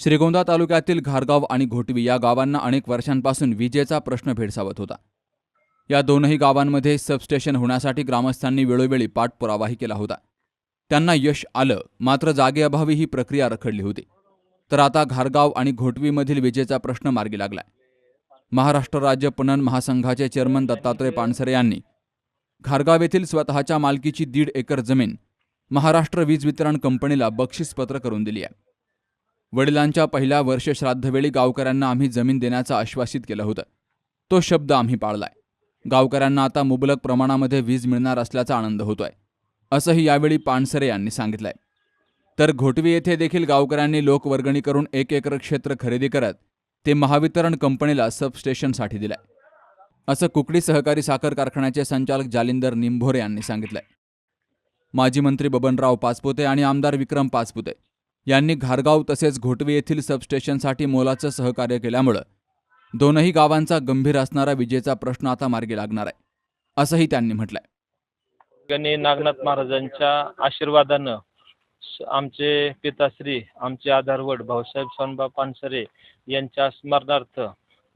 श्रीगोंदा तालुक्यातील घारगाव आणि घोटवी या गावांना अनेक वर्षांपासून विजेचा प्रश्न भेडसावत होता. या दोनही गावांमध्ये सबस्टेशन होण्यासाठी ग्रामस्थांनी वेळोवेळी पाठपुरावाही केला होता. त्यांना यश आलं मात्र जागेअभावी ही प्रक्रिया रखडली होती. तर आता घारगाव आणि घोटवीमधील विजेचा प्रश्न मार्गी लागलाय. महाराष्ट्र राज्य पणन महासंघाचे चेअरमन दत्तात्रय पानसरे यांनी घारगाव येथील स्वतःच्या मालकीची दीड एकर जमीन महाराष्ट्र वीज वितरण कंपनीला बक्षीसपत्र करून दिली आहे. वडिलांच्या पहिल्या वर्ष श्राद्धवेळी गावकऱ्यांना आम्ही जमीन देण्याचं आश्वासित केलं होतं. तो शब्द आम्ही पाळलाय. गावकऱ्यांना आता मुबलक प्रमाणामध्ये वीज मिळणार असल्याचा आनंद होतोय. असंही यावेळी पानसरे यांनी सांगितलंय. तर घोटवी येथे देखील गावकऱ्यांनी लोकवर्गणी करून एक एकर क्षेत्र खरेदी करत ते महावितरण कंपनीला सबस्टेशनसाठी दिलंय. असं कुकडी सहकारी साखर कारखान्याचे संचालक जालिंदर निंभोरे यांनी सांगितलंय. माजी मंत्री बबनराव पाचपुते आणि आमदार विक्रम पाचपुते यांनी घारगाव तसेच घोटवे येथील सबस्टेशनसाठी मोलाचं सहकार्य केल्यामुळं दोनही गावांचा गंभीर असणारा विजेचा प्रश्न आता मार्गी लागणार आहे असंही त्यांनी म्हटलंय. गणी नागनाथ महाराजांच्या आशीर्वादानं आमचे पिताश्री आमचे आधारवड भाऊसाहेब सोनबा पानसरे यांच्या स्मरणार्थ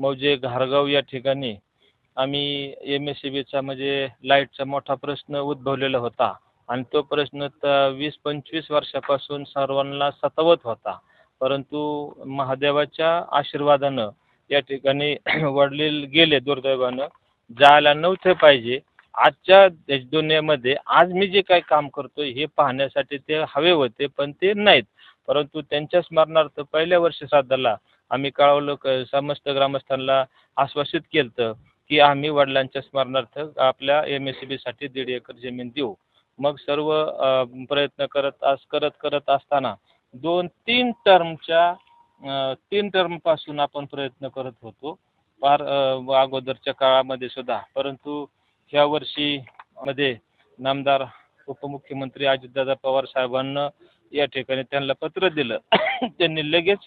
मौजे घारगाव या ठिकाणी आम्ही एम एस सी बीचा म्हणजे लाईटचा मोठा प्रश्न उद्भवलेला होता. आणि तो प्रश्न तर वीस पंचवीस वर्षापासून सर्वांना सतावत होता. परंतु महादेवाच्या आशीर्वादानं या ठिकाणी वडील गेले दुर्दैवानं. जायला नव्हते पाहिजे. आजच्या देश दुनियेमध्ये आज मी जे काही काम करतोय हे पाहण्यासाठी ते हवे होते पण ते नाहीत. परंतु त्यांच्या स्मरणार्थ पहिल्या वर्ष श्राद्धाला आम्ही कळवलं क समस्त ग्रामस्थांना आश्वासित केलं की आम्ही वडिलांच्या स्मरणार्थ आपल्या एम एस सी बीसाठी दीड एकर जमीन देऊ. मग सर्व प्रयत्न करत अस करत करत असताना दोन तीन टर्मच्या तीन तीन टर्मपासून आपण प्रयत्न करत होतो. फार अगोदरच्या काळामध्ये सुद्धा. परंतु ह्या वर्षी मध्ये नामदार उपमुख्यमंत्री अजितदादा पवार साहेबांना या ठिकाणी त्यांना पत्र दिलं. त्यांनी लगेच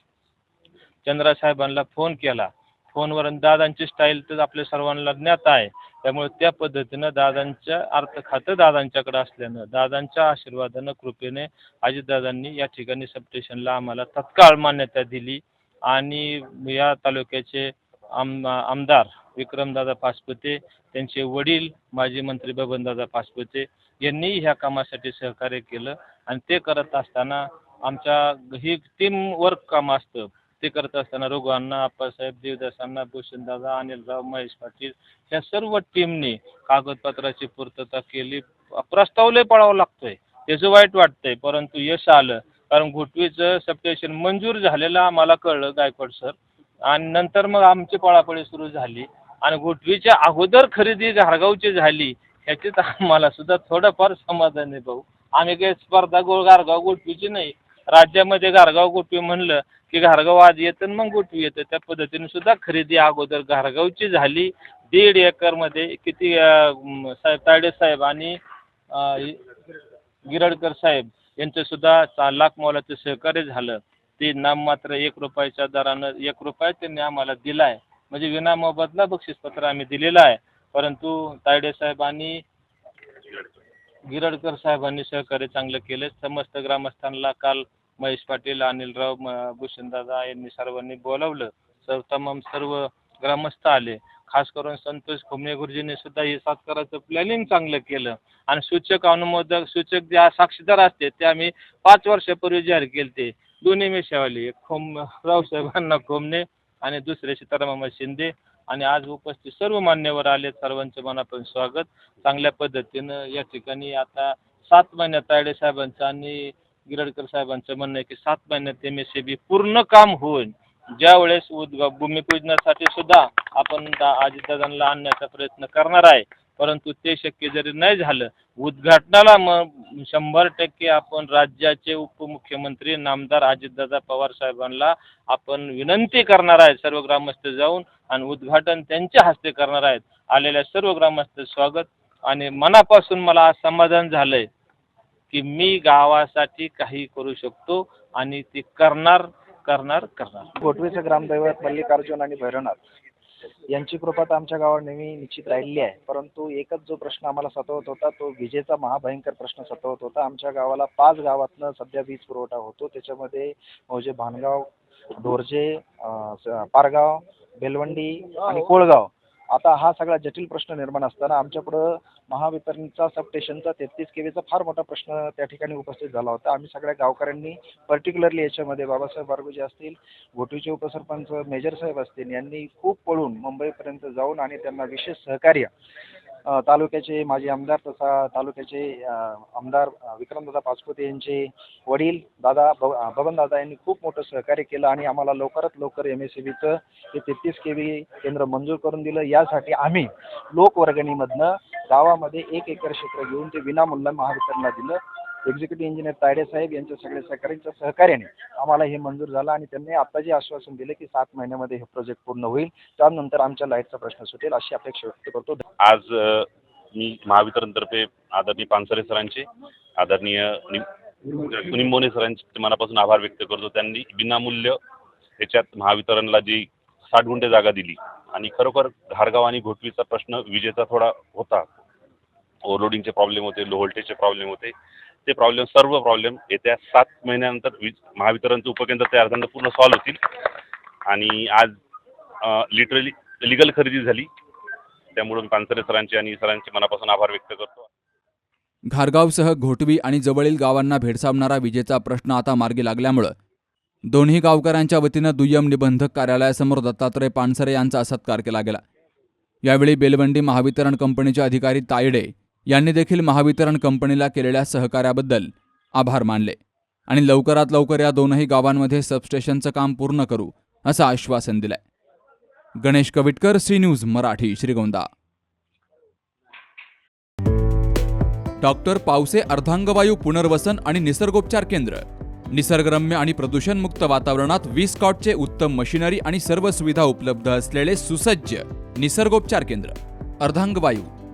चंद्रा साहेबांना फोन केला. फोनवर दादांची स्टाईल तर आपल्या सर्वांना ज्ञात आहे. त्यामुळे त्या पद्धतीनं दादांच्या अर्थ खातं दादांच्याकडे असल्यानं दादांच्या आशीर्वादानं कृपेने अजितदादांनी या ठिकाणी सबस्टेशनला आम्हाला तत्काळ मान्यता दिली. आणि या तालुक्याचे आम आमदार विक्रमदादा पाचपुते त्यांचे वडील माजी मंत्री बबनदादा पाचपुते यांनी ह्या कामासाठी सहकार्य केलं. आणि ते करत असताना आमच्या ही टीम वर्क काम असतं. ते करत असताना रघुअण्णा आप्पासाहेब देवदासांना भूषणदादा अनिलराव महेश पाटील ह्या सर्व टीमने कागदपत्राची पूर्तता केली. प्रस्ताव लय पळावा लागतोय. त्याचं वाईट वाटतंय परंतु यश आलं. कारण घुटवीचं सबस्टेशन मंजूर झालेलं आम्हाला कळलं गायकवाड सर आणि नंतर मग आमची पळापळी सुरू झाली. आणि घुटवीच्या अगोदर खरेदी घारगावची झाली. ह्याच्यात आम्हाला सुद्धा थोडंफार समाधान आहे भाऊ. आम्ही काही स्पर्धा गो गारगाव गोटवीची नाही. राज्यामध्ये घारगाव गोटवी म्हणलं की घारगाव आज येतं आणि मग गोटवे येतं. त्या पद्धतीने सुद्धा खरेदी अगोदर घारगावची झाली. दीड एकरमध्ये किती साहेब तायडे साहेब आणि गिरडकर साहेब यांचं सुद्धा लाख मोलाचं सहकार्य झालं. ते नाममात्र एक रुपयाच्या दरानं एक रुपया त्यांनी आम्हाला दिला आहे म्हणजे विनामोबदला बक्षीसपत्र आम्ही दिलेलं आहे. परंतु तायडे साहेबांनी गिरडकर साहेबांनी सहकार्य चांगलं केलं. समस्त ग्रामस्थांना काल महेश पाटील अनिलराव म- भूषणदादा यांनी सर्वांनी बोलावलं. सर्व तमाम सर्व ग्रामस्थ आले. खास करून संतोष खुमणे गुरुजींनी सुद्धा हे सत्काराचं प्लॅनिंग चांगलं केलं. आणि सूचक अनुमोदक सूचक ज्या साक्षीदार असते ते आम्ही पाच वर्षापूर्वी जाहीर केले ते दोन्ही मेशावाली एक खोम रावसाहेबांना खोमणे आणि दुसरे सीतारामा शिंदे. आणि आज उपस्थित सर्व मान्यवर आले. सर्वांचे मनापासून स्वागत. चांगल्या पद्धतीनं या ठिकाणी आता सात महिन्यात तायडे साहेबांचं आणि गिरडकर साहेबांचं म्हणणं आहे की सात महिन्यात एम एस सी बी पूर्ण काम होईल. ज्या वेळेस उद्गा भूमिपूजनासाठी सुद्धा आपण दा अजितदादांना आणण्याचा प्रयत्न करणार आहे. परंतु ते शक्य जरी नाही झालं उद्घाटनाला मग शंभर टक्के आपण राज्याचे उपमुख्यमंत्री नामदार अजितदादा पवार साहेबांना आपण विनंती करणार आहे. सर्व ग्रामस्थ जाऊन आणि उद्घाटन त्यांच्या हस्ते करणार आहेत. आलेल्या सर्व ग्रामस्थ स्वागत. आणि मनापासून मला समाधान झालंय की मी गावासाठी काही करू शकतो आणि ते करणार करणार करणार. गोटवीचं ग्रामदैवत मल्लिकार्जुन आणि भैरवनाथ. यांची कृपा तर आमच्या गावावर नेहमी निश्चित राहिलेली आहे. परंतु एकच जो प्रश्न आम्हाला सतवत होता तो विजेचा महाभयंकर प्रश्न सतवत होता. आमच्या गावाला पाच गावातनं सध्या वीज पुरवठा होतो. त्याच्यामध्ये म्हणजे भानगाव डोरजे पारगाव बेलवंडी आणि कोळगाव आता हा सगळा जटिल प्रश्न निर्माण असताना आमच्याकडं महावितरणचा सबस्टेशनचा तेहतीस केवीचा फार मोठा प्रश्न त्या ठिकाणी उपस्थित झाला होता. आम्ही सगळ्या गावकऱ्यांनी पर्टिक्युलरली याच्यामध्ये बाबासाहेब बारगुजे असतील घोटूचे उपसरपंच मेजर साहेब असतील यांनी खूप पळून मुंबईपर्यंत जाऊन आणि त्यांना विशेष सहकार्य तालुक्याचे माजी आमदार तसा तालुक्याचे आमदार विक्रमदादा पाचपुते यांचे वडील दादा भव बबनदादा यांनी खूप मोठं सहकार्य केलं आणि आम्हाला लवकरात लवकर एम एस सी बीचं हे तेहतीस के व्ही केंद्र मंजूर करून दिलं. यासाठी आम्ही लोकवर्गणीमधनं गावामध्ये एक एकर क्षेत्र घेऊन ते विनामूल्य महावितरणला दिलं. एक्झिक्युटिव्ह इंजिनियर तायडे साहेब यांच्या सगळ्या सहकाऱ्यांच्या सहकार्याने आम्हाला हे मंजूर झालं आणि त्यांनी आता जे आश्वासन दिले की सात महिन्यामध्ये हे प्रोजेक्ट पूर्ण होईल त्यानंतर आमच्या लाईटचा प्रश्न सुटेल अशी अपेक्षा व्यक्त करतो. आज मी महावितरणतर्फे आदरणीय पानसरे सरांचे आदरणीय निंबोने सरांचे मनापासून आभार व्यक्त करतो. त्यांनी विनामूल्य याच्यात महावितरणला जी साठ गुंठे जागा दिली आणि खरोखर धारगाव आणि घोटवीचा प्रश्न विजेचा थोडा होता. ओव्हरलोडिंगचे प्रॉब्लेम होते लो व्होल्टेजचे प्रॉब्लेम होते. ते प्रॉब्लेम सर्व प्रॉब्लेम येत्या सात महिन्यानंतर वीज महावितरणचं उपकेंद्र तयार झालं पूर्ण सॉल्व्ह होतील. आणि आज लिटरली लिगल खरेदी झाली. त्यामुळे मी पानसरे सरांचे आणि सरांचे मनापासून आभार व्यक्त करतो. घारगावसह घोटवी आणि जवळील गावांना भेडसावणारा विजेचा प्रश्न आता मार्गी लागल्यामुळं दोन्ही गावकऱ्यांच्या वतीनं दुय्यम निबंधक कार्यालयासमोर दत्तात्रय पानसरे यांचा सत्कार केला गेला. यावेळी बेलवंडी महावितरण कंपनीचे अधिकारी तायडे यांनी देखील महावितरण कंपनीला केलेल्या सहकार्याबद्दल आभार मानले. आणि लवकरात लवकर या दोनही गावांमध्ये सबस्टेशनचं काम पूर्ण करू असं आश्वासन दिलंय. Ganesh Kavitkar C news Marathi Shrigonda. Doctor Pawase अर्धांगवायू पुनर्वसन आणि निसर्गोपचार केंद्र. निसर्गरम्य आणि प्रदूषणमुक्त वातावरणात वीस कॉटचे उत्तम मशिनरी आणि सर्व सुविधा उपलब्ध असलेले सुसज्ज निसर्गोपचार केंद्र. अर्धांगवायू